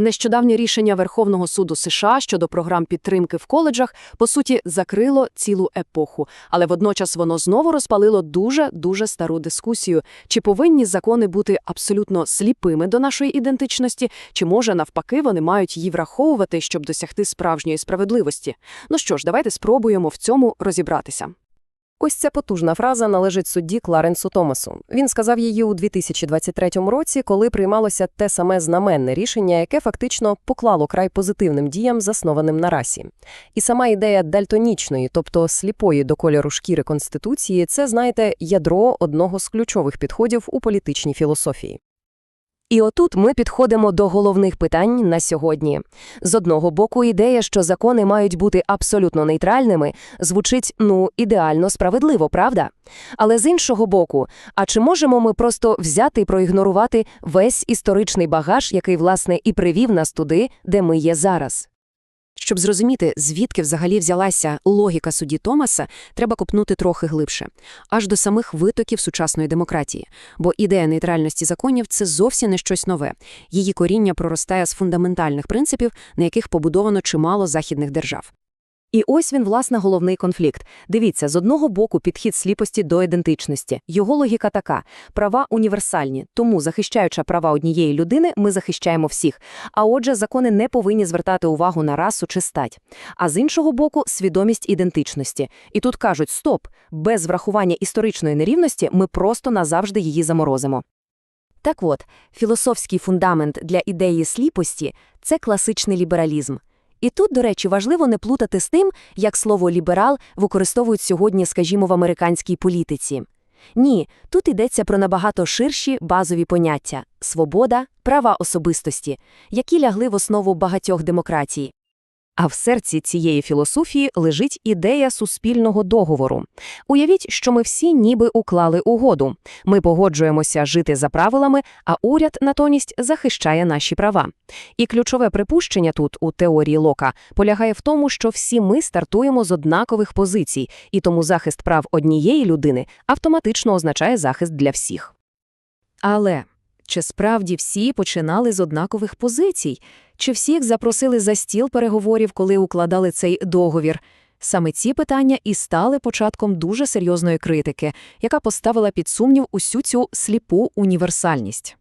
Нещодавнє рішення Верховного суду США щодо програм підтримки в коледжах, по суті, закрило цілу епоху, але водночас воно знову розпалило дуже-дуже стару дискусію, чи повинні закони бути абсолютно сліпими до нашої ідентичності, чи, може, навпаки, вони мають її враховувати, щоб досягти справжньої справедливості. Ну що ж, давайте спробуємо в цьому розібратися. Ось ця потужна фраза належить судді Кларенсу Томасу. Він сказав її у 2023 році, коли приймалося те саме знаменне рішення, яке фактично поклало край позитивним діям, заснованим на расі. І сама ідея дальтонічної, тобто сліпої до кольору шкіри Конституції, це, знаєте, ядро одного з ключових підходів у політичній філософії. І отут ми підходимо до головних питань на сьогодні. З одного боку, ідея, що закони мають бути абсолютно нейтральними, звучить, ну, ідеально справедливо, правда? Але з іншого боку, а чи можемо ми просто взяти і проігнорувати весь історичний багаж, який, власне, і привів нас туди, де ми є зараз? Щоб зрозуміти, звідки взагалі взялася логіка судді Томаса, треба копнути трохи глибше, аж до самих витоків сучасної демократії. Бо ідея нейтральності законів – це зовсім не щось нове. Її коріння проростає з фундаментальних принципів, на яких побудовано чимало західних держав. І ось він, власне, головний конфлікт. Дивіться, з одного боку підхід сліпості до ідентичності. Його логіка така – права універсальні, тому, захищаючи права однієї людини, ми захищаємо всіх. А отже, закони не повинні звертати увагу на расу чи стать. А з іншого боку – свідомість ідентичності. І тут кажуть, стоп, без врахування історичної нерівності ми просто назавжди її заморозимо. Так от, філософський фундамент для ідеї сліпості – це класичний лібералізм. І тут, до речі, важливо не плутати з тим, як слово «ліберал» використовують сьогодні, скажімо, в американській політиці. Ні, тут йдеться про набагато ширші базові поняття – свобода, права особистості, які лягли в основу багатьох демократій. А в серці цієї філософії лежить ідея суспільного договору. Уявіть, що ми всі ніби уклали угоду. Ми погоджуємося жити за правилами, а уряд натомість захищає наші права. І ключове припущення тут, у теорії Лока, полягає в тому, що всі ми стартуємо з однакових позицій, і тому захист прав однієї людини автоматично означає захист для всіх. Але чи справді всі починали з однакових позицій? Чи всіх запросили за стіл переговорів, коли укладали цей договір? Саме ці питання і стали початком дуже серйозної критики, яка поставила під сумнів усю цю сліпу універсальність.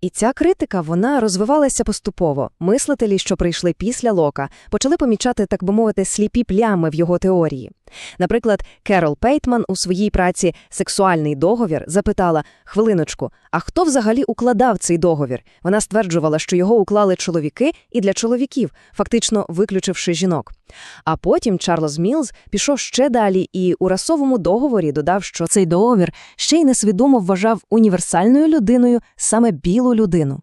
І ця критика вона розвивалася поступово. Мислителі, що прийшли після Лока, почали помічати, так би мовити, сліпі плями в його теорії. Наприклад, Керол Пейтман у своїй праці Сексуальний договір запитала хвилиночку, а хто взагалі укладав цей договір? Вона стверджувала, що його уклали чоловіки і для чоловіків, фактично виключивши жінок. А потім Чарльз Мілз пішов ще далі і у расовому договорі додав, що цей договір ще й несвідомо вважав універсальною людиною саме білу людину.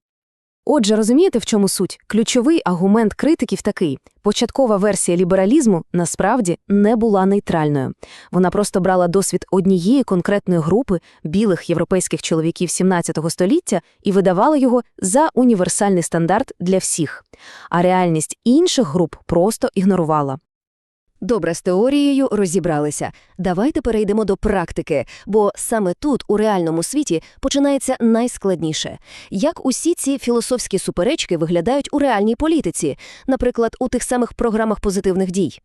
Отже, розумієте, в чому суть? Ключовий аргумент критиків такий: початкова версія лібералізму насправді не була нейтральною. Вона просто брала досвід однієї конкретної групи білих європейських чоловіків 17 століття і видавала його за універсальний стандарт для всіх. А реальність інших груп просто ігнорувала. Добре, з теорією розібралися. Давайте перейдемо до практики, бо саме тут, у реальному світі, починається найскладніше. Як усі ці філософські суперечки виглядають у реальній політиці, наприклад, у тих самих програмах позитивних дій.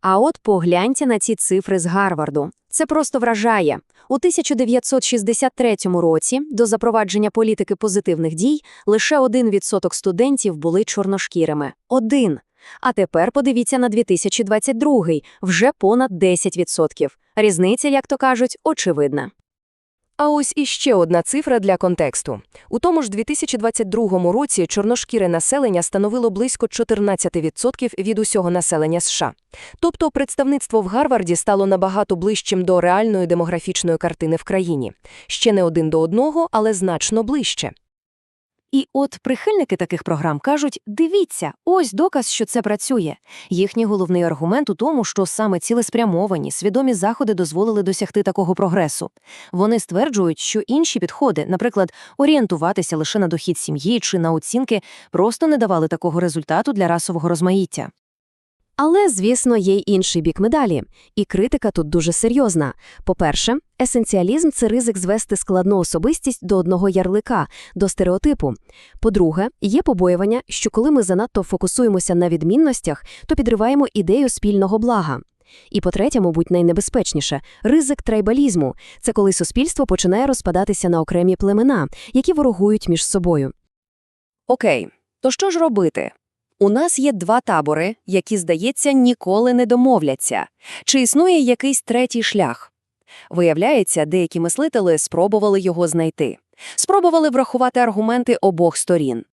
А от погляньте на ці цифри з Гарварду. Це просто вражає. У 1963 році до запровадження політики позитивних дій лише 1% студентів були чорношкірими. Один. А тепер подивіться на 2022 вже понад 10%. Різниця, як то кажуть, очевидна. А ось іще одна цифра для контексту. У тому ж 2022 році чорношкіре населення становило близько 14% від усього населення США. Тобто представництво в Гарварді стало набагато ближчим до реальної демографічної картини в країні. Ще не один до одного, але значно ближче. І от прихильники таких програм кажуть: дивіться, ось доказ, що це працює. Їхній головний аргумент у тому, що саме цілеспрямовані, свідомі заходи дозволили досягти такого прогресу. Вони стверджують, що інші підходи, наприклад, орієнтуватися лише на дохід сім'ї чи на оцінки, просто не давали такого результату для расового розмаїття. Але, звісно, є й інший бік медалі. І критика тут дуже серйозна. По-перше, есенціалізм – це ризик звести складну особистість до одного ярлика, до стереотипу. По-друге, є побоювання, що коли ми занадто фокусуємося на відмінностях, то підриваємо ідею спільного блага. І по-третє, мабуть, найнебезпечніше – ризик трайбалізму. Це коли суспільство починає розпадатися на окремі племена, які ворогують між собою. Окей, то що ж робити? У нас є два табори, які, здається, ніколи не домовляться. Чи існує якийсь третій шлях? Виявляється, деякі мислителі спробували його знайти. Спробували врахувати аргументи обох сторін.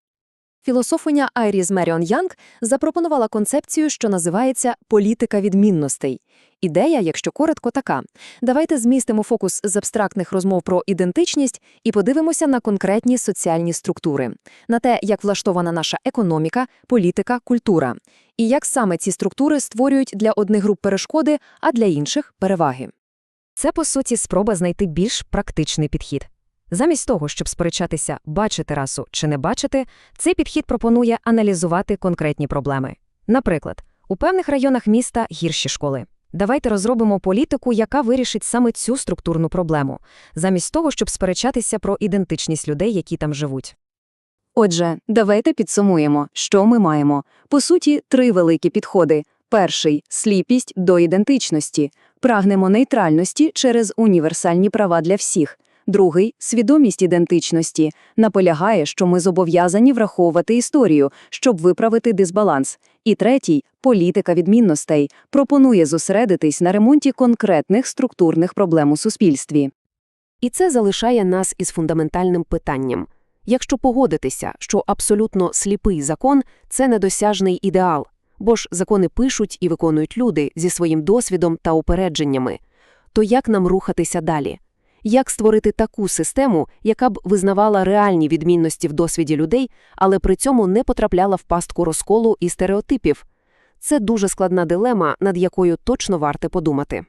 Філософиня Айріз Меріон Янг запропонувала концепцію, що називається «політика відмінностей». Ідея, якщо коротко, така. Давайте змістимо фокус з абстрактних розмов про ідентичність і подивимося на конкретні соціальні структури, на те, як влаштована наша економіка, політика, культура, і як саме ці структури створюють для одних груп перешкоди, а для інших – переваги. Це, по суті, спроба знайти більш практичний підхід. Замість того, щоб сперечатися, бачити расу чи не бачити, цей підхід пропонує аналізувати конкретні проблеми. Наприклад, у певних районах міста гірші школи. Давайте розробимо політику, яка вирішить саме цю структурну проблему, замість того, щоб сперечатися про ідентичність людей, які там живуть. Отже, давайте підсумуємо, що ми маємо. По суті, три великі підходи. Перший – сліпість до ідентичності. Прагнемо нейтральності через універсальні права для всіх. Другий – свідомість ідентичності. Наполягає, що ми зобов'язані враховувати історію, щоб виправити дисбаланс. І третій – політика відмінностей. Пропонує зосередитись на ремонті конкретних структурних проблем у суспільстві. І це залишає нас із фундаментальним питанням. Якщо погодитися, що абсолютно сліпий закон – це недосяжний ідеал, бо ж закони пишуть і виконують люди зі своїм досвідом та упередженнями, то як нам рухатися далі? Як створити таку систему, яка б визнавала реальні відмінності в досвіді людей, але при цьому не потрапляла в пастку розколу і стереотипів? Це дуже складна дилема, над якою точно варте подумати.